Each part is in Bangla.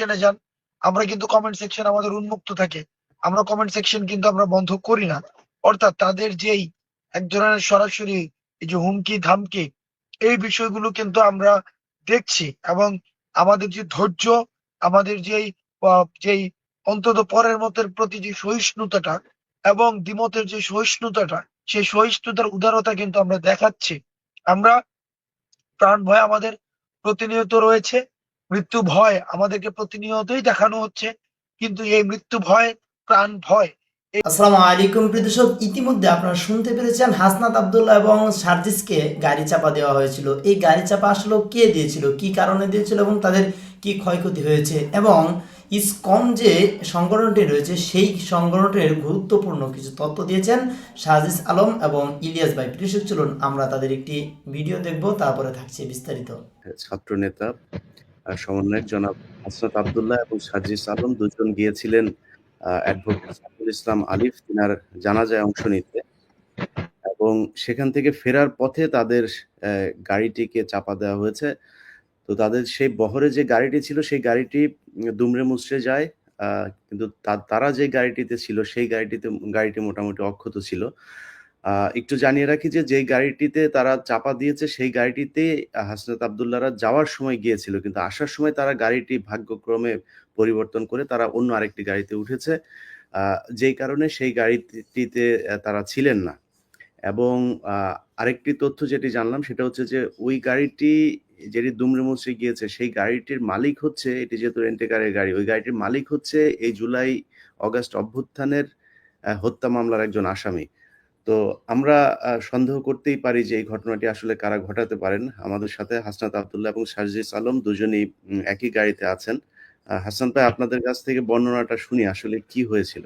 সেকশনে যান, আমরা কিন্তু কমেন্ট সেকশন আমাদের উন্মুক্ত থাকে। আমরা কমেন্ট সেকশন কিন্তু আমরা বন্ধ করি না। অর্থাৎ তাদের যেই এক ধরনের সরাসরি এই যে হুমকি, ধামকি, এই বিষয়গুলো কিন্তু আমরা দেখছি এবং আমাদের যে ধৈর্য, আমাদের যেই যেই অন্তত পরের মতের প্রতি যে সহিষ্ণুতাটা এবং দ্বিমতের যে সহিষ্ণুতাটা, সেই সহিষ্ণুতার উদারতা কিন্তু আমরা দেখাচ্ছি। আমরা প্রাণ ভয় আমাদের প্রতিনিয়ত রয়েছে। মৃত্যু ভয় আমাদেরকে প্রতিনিয়তই দেখানো হচ্ছে কিন্তু এই মৃত্যু ভয় প্রাণ ভয় আসসালামু আলাইকুম প্রিদর্শক ইতিমধ্যে আপনারা শুনতে পেরেছেন হাসনাত আবদুল্লাহ এবং সার্জিসকে গাড়ি চাপা দেওয়া হয়েছিল। এই গাড়ি চাপা আসলে কে দিয়েছিল কি কারণে দিয়েছিল এবং তাদের কি ক্ষয়ক্ষতি হয়েছে? এবং ইসকন যে সংগঠনটি রয়েছে সেই সংগঠনের গুরুত্বপূর্ণ কিছু তথ্য দিয়েছেন সাজিস আলম এবং ইলিয়াস ভাই। কৃষক চলুন আমরা তাদের একটি ভিডিও দেখব তারপরে থাকছে বিস্তারিত। ছাত্র নেতা সমন্বয়ক জনাব হাসনাত আবদুল্লাহ এবং সাজিস আলম দুজন গিয়েছিলেন অ্যাডভোকেট সাইফুল ইসলাম আলিফ, তিনার জানাজায় অংশ নিতে। এবং সেখান থেকে ফেরার পথে তাদের গাড়িটিকে চাপা দেওয়া হয়েছে। তো তাদের সেই বহরে যে গাড়িটি ছিল, সেই গাড়িটি দুমড়ে মুচড়ে যায় কিন্তু তারা যে গাড়িটিতে ছিল, সেই গাড়িটিতে, গাড়িটি মোটামুটি অক্ষত ছিল। একটু জানিয়ে রাখি যে, যেই গাড়িটিতে তারা চাপা দিয়েছে, সেই গাড়িটিতে হাসনাত আবদুল্লাহরা যাওয়ার সময় গিয়েছিল। কিন্তু আসার সময় তারা গাড়িটি ভাগ্যক্রমে পরিবর্তন করে তারা অন্য আরেকটি গাড়িতে উঠেছে। যেই কারণে সেই গাড়িটিতে তারা ছিলেন না। এবং আরেকটি তথ্য যেটি জানলাম, সেটা হচ্ছে যে, ওই গাড়িটি যেটি দুমড়ে মুচড়ে গিয়েছে, সেই গাড়িটির মালিক হচ্ছে, এটি যেহেতু রেন্টেকারের গাড়ি, ওই গাড়িটির মালিক হচ্ছে এই জুলাই অগাস্ট অভ্যুত্থানের হত্যা মামলার একজন আসামি। তো আমরা সন্দেহ করতেই পারি যে এই ঘটনাটি আসলে কারা ঘটাতে পারেন। আমাদের সাথে হাসনাত আবদুল্লাহ এবং সার্জিস আলম দুজনেই একই গাড়িতে আছেন। হাসান ভাই, আপনাদের কাছ থেকে বর্ণনাটা শুনি, আসলে কি হয়েছিল?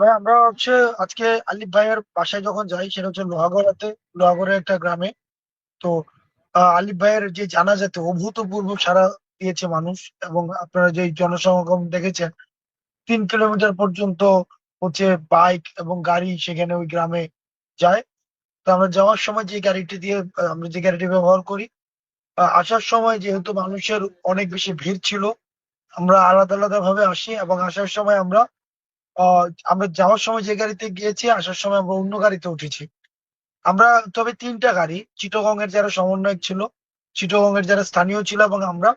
ভাই, আমরা হচ্ছে আজকে আলিফ ভাইয়ের বাসায় যখন যাই, সেটা হচ্ছে লোহাগড়াতে, লোহাগড়ের একটা গ্রামে। তো আলিফ ভাইয়ের যে জানাজাতে অভূতপূর্ব সাড়া দিয়েছে মানুষ এবং আপনারা যে জনসমাগম দেখেছেন, তিন কিলোমিটার পর্যন্ত হচ্ছে বাইক এবং গাড়ি সেখানে ওই গ্রামে যায়। তো আমরা যাওয়ার সময় যে গাড়িটি দিয়ে, আমরা যে গাড়িটি ব্যবহার করি আসার সময় যেহেতু মানুষের অনেক বেশি ভিড় ছিল, আমরা আলাদা আলাদা ভাবে আসি এবং আসার সময় আমরা আমরা যাওয়ার সময় যে গাড়িতে গিয়েছি, আসার সময় আমরা অন্য গাড়িতে উঠেছি। আমরা, তবে তিনটা গাড়ি চিটগং এর যারা সমন্বয়ক ছিল চিটগং এর যারা স্থানীয় ছিল এবং আমরা,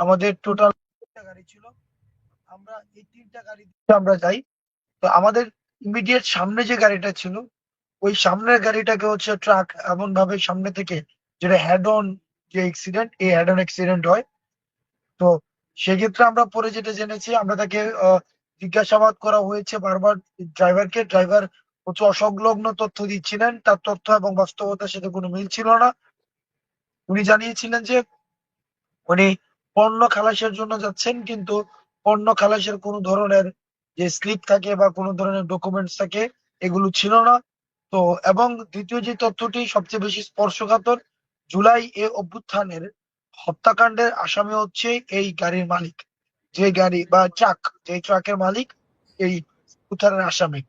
আমাদের টোটাল গাড়ি ছিল। আমরা এই তিনটা গাড়ি আমরা যাই। তো আমাদের ইমিডিয়েট সামনে যে গাড়িটা ছিল, ওই সামনের গাড়িটাকে হচ্ছে ট্রাক এমন ভাবে সামনে থেকে যেটা হেড অন যে অ্যাক্সিডেন্ট এই হ্যাড অন অ্যাক্সিডেন্ট হয়। তো সেক্ষেত্রে আমরা পরে যেটা জেনেছি, আমরা তাকে জিজ্ঞাসাবাদ করা হয়েছে বারবার ড্রাইভারকে ড্রাইভার হচ্ছে অসংলগ্ন তথ্য দিচ্ছিলেন, তার তথ্য এবং বাস্তবতার সাথে কোনো মিল ছিল না। উনি জানিয়েছিলেন যে উনি পণ্য খালাসের জন্য যাচ্ছেন, কিন্তু পণ্য খালাসের কোনো ধরনের যে স্লিপ থাকে বা কোনো ধরনের ডকুমেন্টস থাকে, এগুলো ছিল না। তো, এবং দ্বিতীয় যে তথ্যটি সবচেয়ে বেশি স্পর্শকাতর, জুলাই এ অভ্যুত্থানের হত্যাকাণ্ডের আসামি হচ্ছে এই গাড়ির মালিক। যে গাড়ি বা ট্রাক যে ট্রাকের মালিক এই উত্থানের আসামি।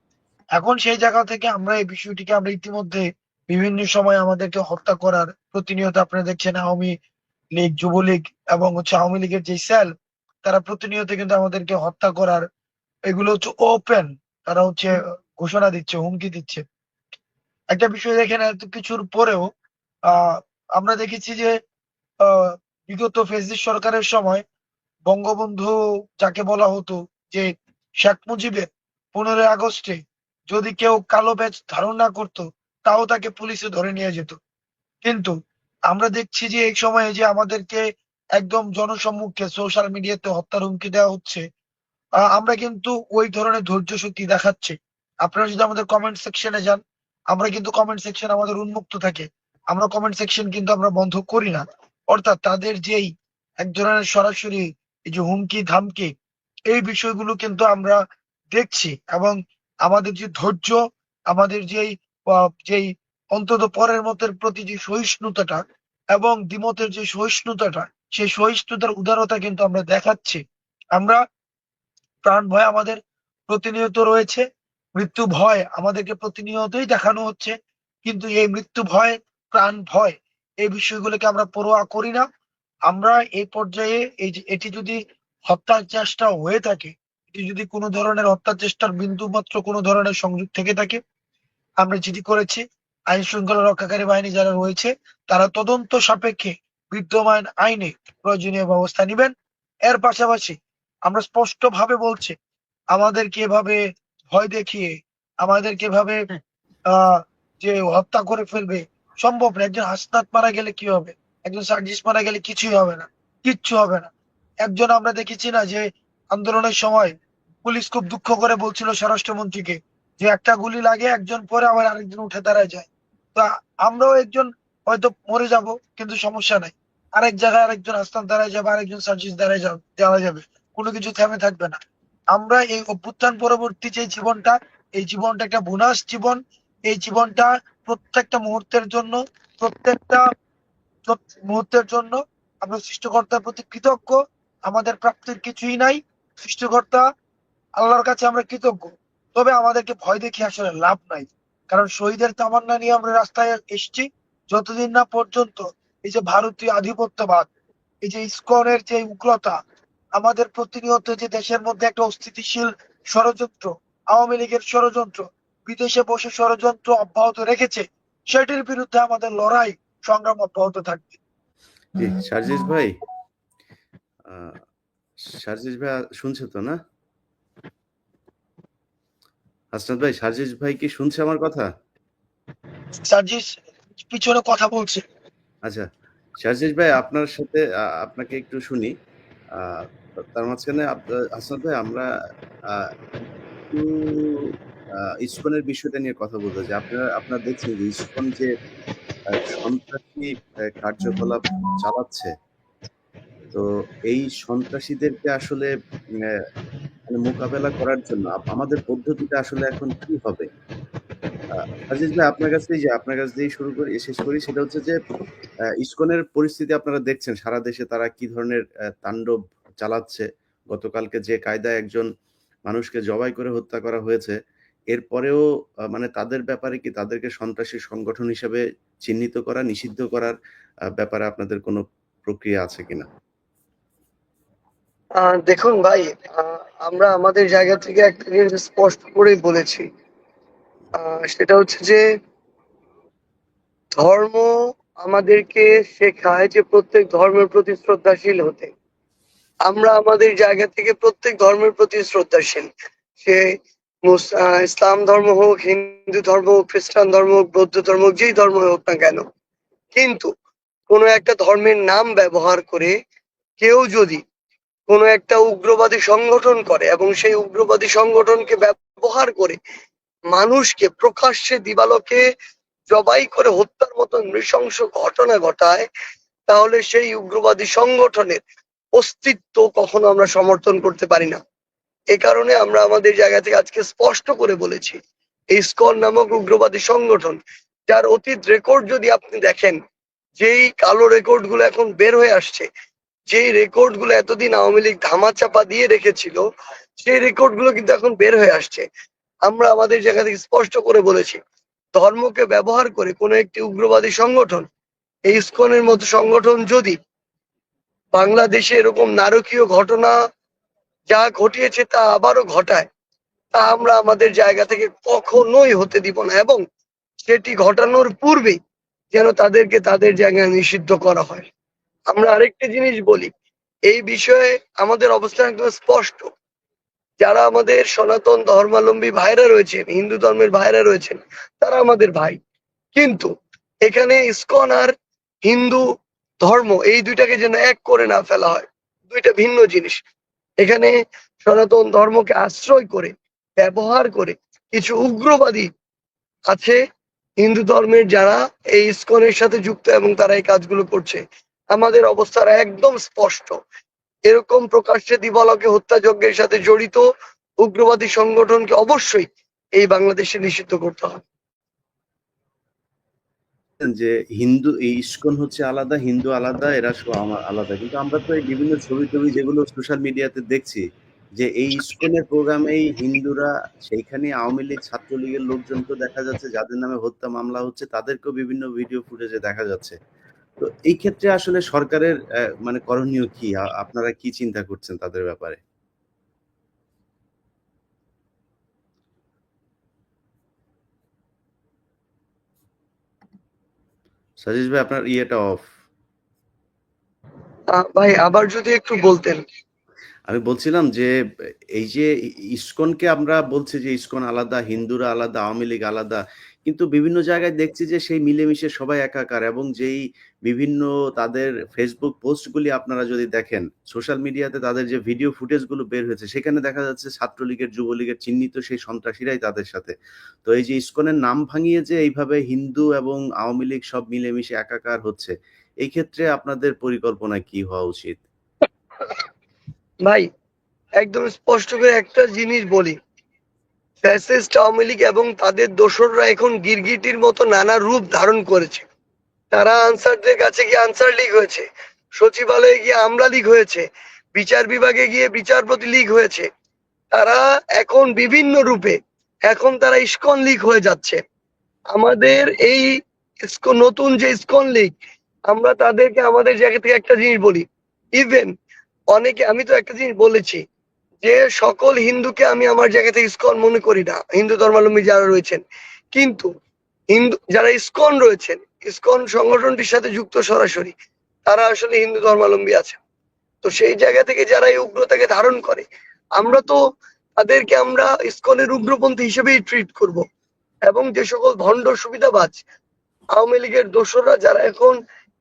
এখন সেই জায়গা থেকে আমরা এই বিষয়টিকে আমরা ইতিমধ্যে বিভিন্ন সময় আমাদেরকে হত্যা করার প্রতিনিয়ত আপনারা দেখছেন আওয়ামী লীগ, যুবলীগ এবং হচ্ছে আওয়ামী লীগের যে সেল তারা প্রতিনিয়ত কিন্তু আমাদেরকে হত্যা করার এগুলো হচ্ছে ওপেন তারা হচ্ছে ঘোষণা দিচ্ছে, হুমকি দিচ্ছে। একটা বিষয় দেখেন, এত কিছুর পরেও আমরা দেখেছি যে বিগত ফেসিস সরকারের সময় বঙ্গবন্ধু যাকে বলা হতো যে, শেখ মুজিবের পনেরোই আগস্টে যদি কেউ কালো ব্যাচ ধারণ না করতো, তাও তাকে পুলিশে ধরে নিয়ে যেত। কিন্তু আমরা দেখছি যে, এই সময়ে যে আমাদেরকে একদম জনসম্মুখে সোশ্যাল মিডিয়াতে হত্যার হুমকি দেওয়া হচ্ছে আমরা কিন্তু ওই ধরনের ধৈর্য শক্তি দেখাচ্ছি। আপনারা যদি আমাদের কমেন্ট সেকশনে যান, আমরা কিন্তু কমেন্ট সেকশন আমাদের উন্মুক্ত থাকে। আমরা কমেন্ট সেকশন কিন্তু আমরা বন্ধ করি না। অর্থাৎ তাদের যেই এক ধরনের সরাসরি এই যে হুমকি, ধামকি, এই বিষয়গুলো কিন্তু আমরা দেখছি এবং আমাদের যে ধৈর্য, আমাদের যেই যেই অন্তত পরের মতের প্রতি যে সহিষ্ণুতাটা এবং দ্বিমতের যে সহিষ্ণুতাটা, সেই সহিষ্ণুতার উদারতা কিন্তু আমরা দেখাচ্ছি। আমরা প্রাণ ভয় আমাদের প্রতিনিয়ত রয়েছে। মৃত্যু ভয় আমাদেরকে প্রতিনিয়তই দেখানো হচ্ছে। কিন্তু এই মৃত্যু ভয়, প্রাণ ভয়, এই বিষয়গুলোকে আমরা পরোয়া করি না। আমরা এই পর্যায়ে এই এটি যদি হত্যার চেষ্টা হয়ে থাকে, এটি যদি কোনো ধরনের হত্যার চেষ্টার বিন্দু মাত্র কোনো ধরনের সংযোগ থেকে থাকে, আমরা যেটি করেছি, আইন শৃঙ্খলা রক্ষাকারী বাহিনী যারা রয়েছে, তারা তদন্ত সাপেক্ষে বিদ্যমান আইনে প্রয়োজনীয় ব্যবস্থা নেবেন। এর পাশাপাশি আমরা স্পষ্ট ভাবে বলছি আমাদেরকে এভাবে ভয় দেখিয়ে আমাদেরকে এভাবে আহ যে হত্যা করে ফেলবে সম্ভব না। একজন হাসনাত মারা গেলে কি হবে? একজন সার্জিস মারা গেলে কিছুই হবে না কিচ্ছু হবে না। একজন আমরা দেখেছি না যে আন্দোলনের সময় পুলিশ খুব দুঃখ করে বলছিল স্বরাষ্ট্রমন্ত্রীকে যে একটা গুলি লাগে একজন পরে আবার আরেকজন উঠে দাঁড়ায় যায়। তো আমরাও একজন হয়তো মরে যাব কিন্তু সমস্যা নাই। আরেক জায়গায় আরেকজন আস্তান দাঁড়ায় যাবে আরেকজন সার্জিস দাঁড়ায় যাবে যাওয়া যাবে। কোনো কিছু থেমে থাকবে না। আমরা এই অভ্যুত্থান পরবর্তী যে জীবনটা, এই জীবনটা একটা বোনাস জীবন, এই জীবনটা প্রত্যেকটা মুহূর্তের জন্য, প্রত্যেকটা মুহূর্তের জন্য আমরা সৃষ্টিকর্তার প্রতি কৃতজ্ঞ। আমাদের প্রাপ্তির কিছুই নাই। সৃষ্টিকর্তা আল্লাহর কাছে আমরা কৃতজ্ঞ। তবে আমাদেরকে ভয় দেখি আসলে লাভ নাই। কারণ শহীদের তামান্না নিয়ে আমরা রাস্তায় এসেছি। যতদিন না পর্যন্ত এই যে ভারতীয় আধিপত্যবাদ, এই যে ইস্কনের যে উগ্রতা আমাদের প্রতিনিয়ত যে দেশের মধ্যে একটা অস্থিতিশীল ষড়যন্ত্র আওয়ামী লীগের ষড়যন্ত্র বিদেশে বসে ষড়যন্ত্র অব্যাহত রেখেছে সেটির বিরুদ্ধে আমাদের লড়াই সংগ্রাম অব্যাহত থাকবে। সার্জিস ভাই সার্জিস ভাই শুনছে তো না? হাসনাত ভাই সার্জিস ভাই কি শুনছে আমার কথা? সার্জিস পিছনে কথা বলছে। আচ্ছা সার্জিস ভাই আপনার সাথে আপনাকে একটু শুনি। আহ, তার মাঝখানে হাসনাত ভাই, আমরা একটু ইসকনের বিষয়টা নিয়ে কথা বলতে চাই আপনারা আপনারা দেখছেন যে ইসকন যে সন্ত্রাসী কার্যকলাপ চালাচ্ছে, তো এই সন্ত্রাসীদেরকে আসলে মানে মোকাবেলা করার জন্য আমাদের পদ্ধতিটা আসলে এখন কি হবে? আপনার কাছে যে, আপনার কাছ দিয়েই শুরু করি, শেষ করি, সেটা হচ্ছে যে ইসকনের পরিস্থিতি আপনারা দেখছেন, সারা দেশে তারা কি ধরনের তাণ্ডব চালাচ্ছে। গতকালকে যে কায়দায় একজন মানুষকে জবাই করে হত্যা করা হয়েছে, এরপরেও মানে তাদের ব্যাপারে কি তাদেরকে সন্ত্রাসী সংগঠন হিসেবে চিহ্নিত করা, নিষিদ্ধ করার ব্যাপারে আপনাদের কোনো প্রক্রিয়া আছে কিনা? দেখুন ভাই আমরা আমাদের জায়গা থেকে একটা জিনিস স্পষ্ট করেই বলেছি। সেটা হচ্ছে যে, ধর্ম আমাদেরকে শেখায় যে প্রত্যেক ধর্মের প্রতি শ্রদ্ধাশীল হতে। আমরা আমাদের জায়গা থেকে প্রত্যেক ধর্মের প্রতি শ্রদ্ধাশীল। সে ইসলাম ধর্ম হোক, হিন্দু ধর্ম হোক, খ্রিস্টান ধর্ম হোক, বৌদ্ধ ধর্ম হোক, যেই ধর্ম হোক না কেন। কিন্তু কোনো একটা ধর্মের নাম ব্যবহার করে কেউ যদি কোনো একটা উগ্রবাদী সংগঠন করে এবং সেই উগ্রবাদী সংগঠনকে ব্যবহার করে মানুষকে প্রকাশ্যে দিবালোকে জবাই করে হত্যার মতো নৃশংস ঘটনা ঘটায়, তাহলে সেই উগ্রবাদী সংগঠনের অস্তিত্ব কখনো আমরা সমর্থন করতে পারি না। এ কারণে আমরা আমাদের জায়গা থেকে আজকে স্পষ্ট করে বলেছি, এই স্কল নামক উগ্রবাদী সংগঠন, যার অতীত রেকর্ড যদি আপনি দেখেন, যেই কালো রেকর্ডগুলো এখন বের হয়ে আসছে, যেই রেকর্ডগুলো এতদিন আওয়ামী লীগ ধামাচাপা দিয়ে রেখেছিল, সেই রেকর্ডগুলো কিন্তু এখন বের হয়ে আসছে। আমরা আমাদের জায়গা থেকে স্পষ্ট করে বলেছি, ধর্মকে ব্যবহার করে কোনো একটি উগ্রবাদী সংগঠন, এই ইসকনের মতো সংগঠন যদি বাংলাদেশে এরকম নারকীয় ঘটনা যা ঘটিয়েছে তা আবারও ঘটায়, তা আমরা আমাদের জায়গা থেকে কখনোই হতে দিব না এবং সেটি ঘটানোর পূর্বেই যেন তাদেরকে তাদের জায়গায় নিষিদ্ধ করা হয়। আমরা আরেকটি জিনিস বলি, এই বিষয়ে আমাদের অবস্থান একদম স্পষ্ট। যারা আমাদের সনাতন ধর্মাবলম্বী ভাইরা রয়েছেন, হিন্দু ধর্মের ভাইরা রয়েছেন, তারা আমাদের ভাই। কিন্তু এখানে ইসকন আর হিন্দু ধর্ম, এই দুইটাকে যেন এক করে না ফেলা হয়। দুইটা ভিন্ন জিনিস। এখানে সনাতন ধর্মকে আশ্রয় করে, ব্যবহার করে কিছু উগ্রবাদী আছে, হিন্দু ধর্মের যারা এই ইসকনের সাথে যুক্ত এবং তারা এই কাজগুলো করছে। আমাদের অবস্থার একদম স্পষ্ট। এরকম প্রকাশ্যে দিবালকে হত্যাযজ্ঞের সাথে জড়িত উগ্রবাদী সংগঠনকে অবশ্যই এই বাংলাদেশে নিষিদ্ধ করতে হবে। যে হিন্দু, এই ইস্কন হচ্ছে আলাদা, হিন্দু আলাদা, এরা সব আলাদা। কিন্তু আমরা তো এই বিভিন্ন ছবি টবি যেগুলো সোশ্যাল মিডিয়াতে দেখছি যে এই ইস্কনের প্রোগ্রামেই হিন্দুরা, সেইখানে আওয়ামী লীগ ছাত্রলীগের লোকজনকে দেখা যাচ্ছে, যাদের নামে হত্যা মামলা হচ্ছে, তাদেরকেও বিভিন্ন ভিডিও ফুটেজে দেখা যাচ্ছে। তো এই ক্ষেত্রে আসলে সরকারের মানে করণীয় কি? আপনারা কি চিন্তা করছেন তাদের ব্যাপারে? সাজিস ভাই আপনার ইয়েটা অফ ভাই আবার যদি একটু বলতেন। আমি বলছিলাম যে এই যে ইসকনকে আমরা বলছি যে ইসকন আলাদা হিন্দুরা আলাদা আওয়ামী লীগ আলাদা কিন্তু বিভিন্ন জায়গায় দেখছি যে সেই মিলেমিশে সবাই একাকার এবং যেই বিভিন্ন তাদের ফেসবুক পোস্টগুলি আপনারা যদি দেখেন, সোশ্যাল মিডিয়াতে তাদের যে ভিডিও ফুটেজগুলো বের হয়েছে, সেখানে দেখা যাচ্ছে ছাত্রলীগের, যুবলীগের চিহ্নিত সেই সন্ত্রাসীরাই তাদের সাথে। তো এই যে ইস্কনের নাম ভাঙিয়ে যে এইভাবে হিন্দু এবং আওয়ামী লীগ সব মিলেমিশে একাকার হচ্ছে এই ক্ষেত্রে আপনাদের পরিকল্পনা কি হওয়া উচিত? ভাই, একদম স্পষ্ট করে একটা জিনিস বলি। ফ্যাসিস্ট আওয়ামী লীগ এবং তাদের দোসররা এখন গিরগিটির মতো নানা রূপ ধারণ করেছে। তারা আনসারদের কাছে গিয়ে আনসার লীগ হয়েছে, সচিবালয়ে গিয়ে আমলা লীগ হয়েছে, বিচার বিভাগে গিয়ে বিচারপতি লীগ হয়েছে। তারা এখন বিভিন্ন রূপে, এখন তারা ইস্কন লীগ হয়ে যাচ্ছে। আমাদের এই নতুন যে ইস্কন লীগ, আমরা তাদেরকে, আমাদের জায়গা থেকে একটা জিনিস বলি। ইভেন অনেকে, আমি তো একটা জিনিস বলেছি যে সকল হিন্দুকে আমি আমার জায়গাতে ইস্কন মনে করি না, হিন্দু ধর্মাবলম্বী যারা রয়েছেন, কিন্তু হিন্দু, যারা ইস্কন রয়েছেন, ইস্কন সংগঠনটির সাথে যুক্ত সরাসরি, তারা আসলে হিন্দু ধর্মাবলম্বী আছে তো সেই জায়গা থেকে যারা এই উগ্রতাকে ধারণ করে, আমরা তো তাদেরকে আমরা ইস্কনের উগ্রপন্থী হিসেবেই ট্রিট করব। এবং যে সকল ভণ্ড সুবিধাবাজ, আওয়ামী লীগের দোসররা যারা এখন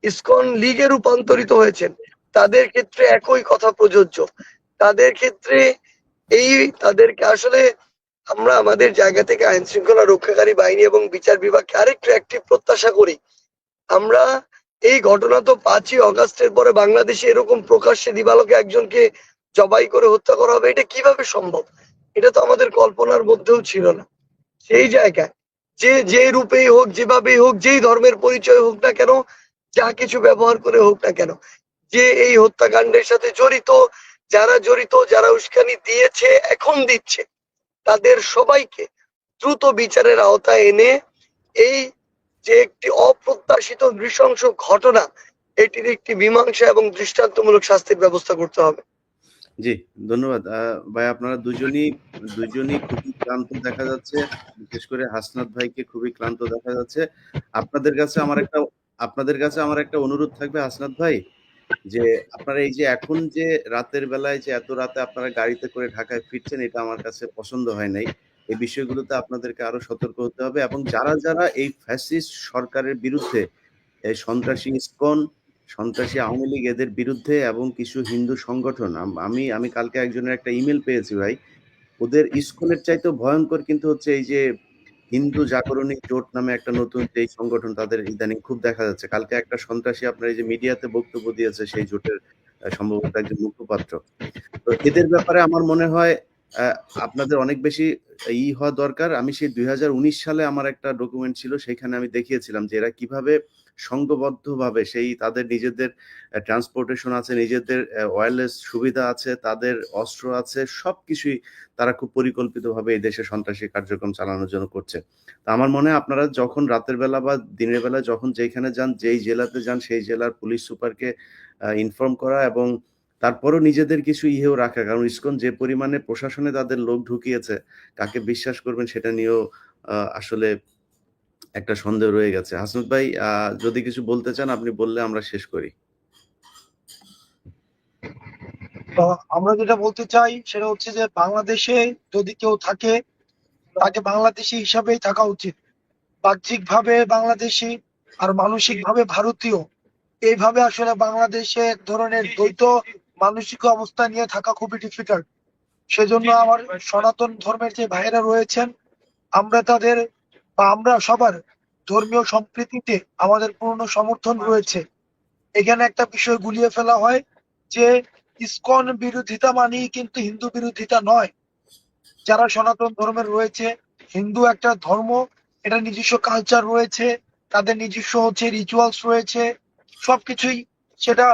ইস্কন লীগে রূপান্তরিত হয়েছেন, তাদের ক্ষেত্রে একই কথা প্রযোজ্য। তাদের ক্ষেত্রে এই তাদেরকে আসলে আমরা আমাদের জায়গা থেকে আইন শৃঙ্খলা রক্ষাকারী বাহিনী এবং বিচার বিভাগকে আরেকটু অ্যাক্টিভ প্রত্যাশা করি। আমরা এই ঘটনা তো পাঁচই অগাস্টের পরে বাংলাদেশে এরকম প্রকাশ্যে দিবালোকে একজনকে জবাই করে হত্যা করা হবে, এটা কীভাবে সম্ভব? এটা তো আমাদের কল্পনার মধ্যেও ছিল না। সেই জায়গায় যে যে রূপেই হোক, যেভাবেই হোক, যেই ধর্মের পরিচয় হোক না কেন, যা কিছু ব্যবহার করে হোক না কেন, যে এই হত্যাকাণ্ডের সাথে জড়িত যারা জড়িত, যারা উস্কানি দিয়েছে, এখন দিচ্ছে। তাদের সবাইকে দ্রুত বিচারের আওতায় এনে এই যে একটি অপ্রত্যাশিত নৃশংস ঘটনা, এটির একটি মীমাংসা এবং দৃষ্টান্তমূলক শাস্তির ব্যবস্থা করতে হবে। জি, ধন্যবাদ। ভাই, আপনারা দুজনই দুজনই খুবই ক্লান্ত দেখা যাচ্ছে। বিশেষ করে হাসনাত ভাইকে খুবই ক্লান্ত দেখা যাচ্ছে। আপনাদের কাছে আমার একটা, আপনাদের কাছে আমার একটা অনুরোধ থাকবে হাসনাত ভাই? যে আপনারা এই যে এখন যে রাতের বেলায় যে এত রাতে আপনারা গাড়িতে করে ঢাকায় ফিরছেন, এটা আমার কাছে পছন্দ হয় নাই। এই বিষয়গুলোতে আপনাদেরকে আরও সতর্ক হতে হবে এবং যারা যারা এই ফ্যাসিস্ট সরকারের বিরুদ্ধে সন্ত্রাসী ইসকন, সন্ত্রাসী আওয়ামী লীগ এদের বিরুদ্ধে এবং কিছু হিন্দু সংগঠন আম- আমি কালকে একজনের একটা ইমেল পেয়েছি ভাই, ওদের ইসকনের চাইতেও ভয়ঙ্কর কিন্তু হচ্ছে এই যে হিন্দু জাগরণী জোট নামে একটা নতুন যে সংগঠন তাদের ইদানিং খুব দেখা যাচ্ছে। কালকে একটা সন্ত্রাসী আপনার এই যে মিডিয়াতে বক্তব্য দিয়েছে সেই জোটের সম্ভবত একজন মুখপাত্র। তো এদের ব্যাপারে আমার মনে হয় আপনাদের অনেক বেশি ই হওয়া দরকার। আমি সেই দুই হাজার উনিশ সালে আমার একটা ডকুমেন্ট ছিল, সেখানে আমি দেখিয়েছিলাম যে এরা কীভাবে সংঘবদ্ধভাবে সেই তাদের নিজেদের ট্রান্সপোর্টেশন আছে, নিজেদের ওয়্যারলেস সুবিধা আছে, তাদের অস্ত্র আছে, সবকিছুই তারা খুব পরিকল্পিতভাবে এই দেশে সন্ত্রাসী কার্যক্রম চালানোর জন্য করছে। তা আমার মনে হয় আপনারা যখন রাতের বেলা বা দিনের বেলা যখন যেখানে যান, যেই জেলাতে যান, সেই জেলার পুলিশ সুপারকে ইনফর্ম করা এবং তারপরও নিজেদের কিছু ইহেও রাখা, কারণ ইসকন যে পরিমাণে প্রশাসনে তাদের লোক ঢুকিয়েছে, কাকে বিশ্বাস করবেন সেটা নিয়েও আসলে একটা সন্দেহ রয়ে গেছে। হাসনুত ভাই যদি কিছু বলতে চান, আপনি বললে আমরা শেষ করি। আমরা যেটা বলতে চাই, সেটা হচ্ছে যে বাংলাদেশে যদি কেউ থাকে, তাকে বাংলাদেশি হিসাবেই থাকা উচিত। বাহ্যিক ভাবে বাংলাদেশি আর মানসিক ভাবে ভারতীয়, এইভাবে আসলে বাংলাদেশে এক ধরনের দ্বৈত মানসিক অবস্থা নিয়ে থাকা খুবই ডিফিকাল্ট সেজন্য আমার সনাতন ধর্মের যে ভাইয়েরা রয়েছেন আমরা তাদের বা আমরা সবার ধর্মীয় সম্প্রীতিতে আমাদের পূর্ণ সমর্থন রয়েছে। এখানে একটা বিষয় গুলিয়ে ফেলা হয় যে ইসকন বিরোধিতা মানেই কিন্তু হিন্দু বিরোধিতা নয়। যারা সনাতন ধর্মের রয়েছে হিন্দু একটা ধর্ম এটা নিজস্ব কালচার রয়েছে তাদের নিজস্ব হচ্ছে রিচুয়ালস রয়েছে সবকিছুই সেটা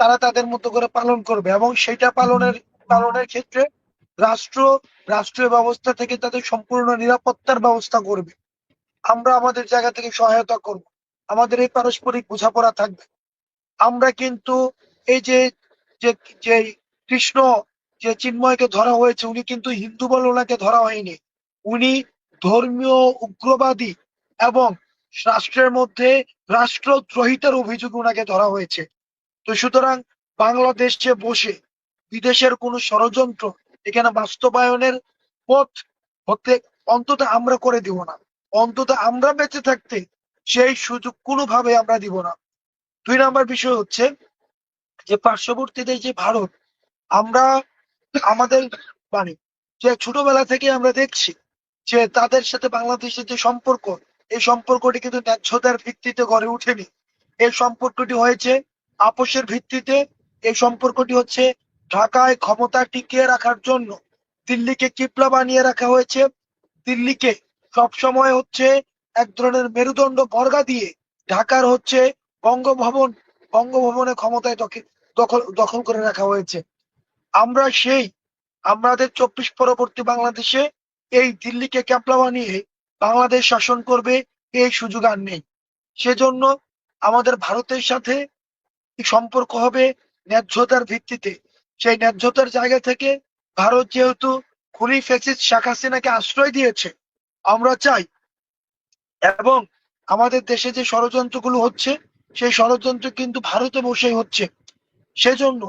তারা তাদের মতো করে পালন করবে এবং সেটা পালনের পালনের ক্ষেত্রে রাষ্ট্র, রাষ্ট্রীয় ব্যবস্থা থেকে তাদের সম্পূর্ণ নিরাপত্তার ব্যবস্থা করবে। আমরা আমাদের জায়গা থেকে সহায়তা করব। আমাদের এই পারস্পরিক বোঝাপড়া থাকবে। আমরা কিন্তু এই যে যে যে কৃষ্ণ, যে চিন্ময়কে ধরা হয়েছে, উনি কিন্তু হিন্দু বলে ওনাকে ধরা হয়নি। উনি ধর্মীয় উগ্রবাদী এবং রাষ্ট্রের মধ্যে রাষ্ট্রদ্রোহিতার অভিযোগ ওনাকে ধরা হয়েছে। তো সুতরাং বাংলাদেশে বসে বিদেশের কোনো ষড়যন্ত্র এখানে বাস্তবায়নের পথ হতে অন্তত আমরা করে দিব না। অন্তত আমরা বেঁচে থাকতে সেই সুযোগ কোনোভাবে আমরা দিব না। দুই নাম্বার বিষয় হচ্ছে যে পার্শ্ববর্তী দেশ যে ভারত, আমরা আমাদের মানে যে ছোটবেলা থেকে আমরা দেখছি যে তাদের সাথে বাংলাদেশের যে সম্পর্ক, এই সম্পর্কটি কিন্তু ন্যায্যতার ভিত্তিতে গড়ে ওঠেনি। এই সম্পর্কটি হয়েছে আপোষের ভিত্তিতে এই সম্পর্কটি হচ্ছে ঢাকায় ক্ষমতা টিকিয়ে রাখার জন্য দিল্লিকে কিপলা বানিয়ে রাখা হয়েছে। দিল্লিকে সবসময় হচ্ছে এক ধরনের মেরুদণ্ড বর্গা দিয়ে ঢাকার হচ্ছে বঙ্গভবন, বঙ্গভবনে ক্ষমতায় দখল দখল করে রাখা হয়েছে। আমরা সেই, আমাদের চব্বিশ পরবর্তী বাংলাদেশে এই দিল্লিকে ক্যাপলা বানিয়ে বাংলাদেশ শাসন করবে, এই সুযোগ আর নেই। সেজন্য আমাদের ভারতের সাথে সম্পর্ক হবে ন্যায্যতার ভিত্তিতে? সেই ন্যায্যতার জায়গা থেকে ভারত যেহেতু খুনি ফেসিস শেখ হাসিনাকে আশ্রয় দিয়েছে, আমরা চাই এবং আমাদের দেশে যে ষড়যন্ত্রগুলো হচ্ছে, সেই ষড়যন্ত্র কিন্তু ভারতে বসেই হচ্ছে। সেজন্য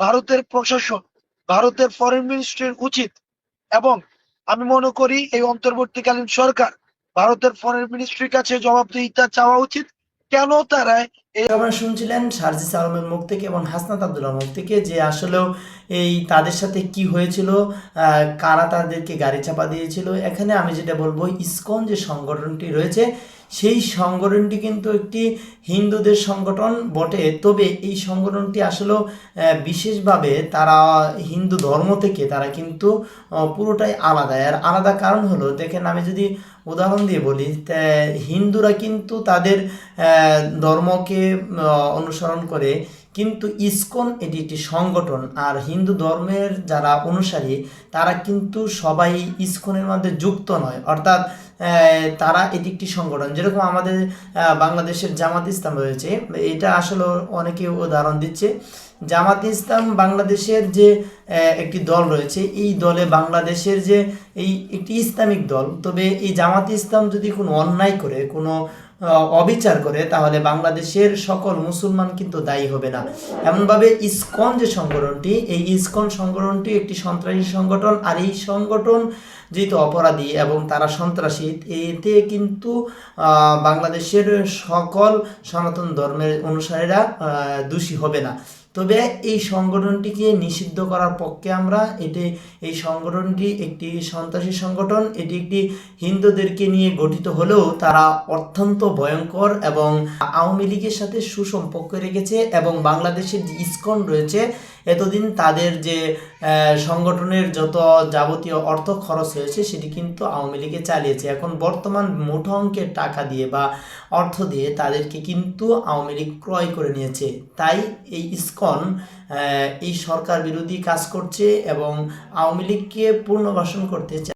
ভারতের প্রশাসন, ভারতের ফরেন মিনিস্ট্রির উচিত এবং আমি মনে করি এই অন্তর্বর্তীকালীন সরকার ভারতের ফরেন মিনিস্ট্রির কাছে জবাবদিহিতা চাওয়া উচিত। কেন তারা আপনারা শুনছিলেন সার্জিস আলমের মুখ থেকে এবং হাসনাত আবদুল্লার মুখ থেকে যে আসলেও এই তাদের সাথে কি হয়েছিল কারা তাদেরকে গাড়ি চাপা দিয়েছিল এখানে আমি যেটা বলব ইসকন যে সংগঠনটি রয়েছে সেই সংগঠনটি কিন্তু একটি হিন্দুদের সংগঠন বটে। তবে এই সংগঠনটি আসলেও আহ, বিশেষভাবে তারা হিন্দু ধর্ম থেকে তারা কিন্তু পুরোটাই আলাদা। আর আলাদা কারণ হলো দেখেন আমি যদি উদাহরণ দিয়ে বলি হিন্দুরা কিন্তু তাদের ধর্মকে অনুসরণ করে কিন্তু ইসকন এটি একটি সংগঠন, আর হিন্দু ধর্মের যারা অনুসারী, তারা কিন্তু সবাই ইসকনের মধ্যে যুক্ত নয়। অর্থাৎ তারা এটি একটি সংগঠন। যেরকম আমাদের বাংলাদেশের জামাত ইসলাম রয়েছে, এটা আসলে অনেকে উদাহরণ দিচ্ছে। জামাত ইসলাম বাংলাদেশের যে একটি দল রয়েছে, এই দলে বাংলাদেশের যে, এই একটি ইসলামিক দল। তবে এই জামাত ইসলাম যদি কোনো অন্যায় করে, কোনো অবিচার করে, তাহলে বাংলাদেশের সকল মুসলমান কিন্তু দায়ী হবে না। এমনভাবে ইসকন যে সংগঠনটি, এই ইসকন সংগঠনটি একটি সন্ত্রাসী সংগঠন, আর এই সংগঠন যেহেতু অপরাধী এবং তারা সন্ত্রাসী। এতে কিন্তু বাংলাদেশের সকল সনাতন ধর্মের অনুসারীরা দোষী হবে না। তবে এই সংগঠনটিকে নিষিদ্ধ করার পক্ষে আমরা এটি, এই সংগঠনটি একটি সন্ত্রাসী সংগঠন, এটি একটি হিন্দুদেরকে নিয়ে গঠিত হলেও তারা অত্যন্ত ভয়ঙ্কর এবং আওয়ামী লীগের সাথে সুসম্পর্ক রেখেছে এবং বাংলাদেশের যে ইস্কন রয়েছে এতদিন তাদের যে সংগঠনের যত যাবতীয় অর্থ খরচ হয়েছে, সেটি কিন্তু আওয়ামী লীগে চালিয়েছে। এখন বর্তমান মোট অঙ্কের টাকা দিয়ে বা অর্থ দিয়ে তাদেরকে কিন্তু আওয়ামী লীগ ক্রয় করে নিয়েছে। তাই এই ইসকন এই সরকার বিরোধী কাজ করছে এবং আওয়ামী লীগকে পুনর্বাসন করতে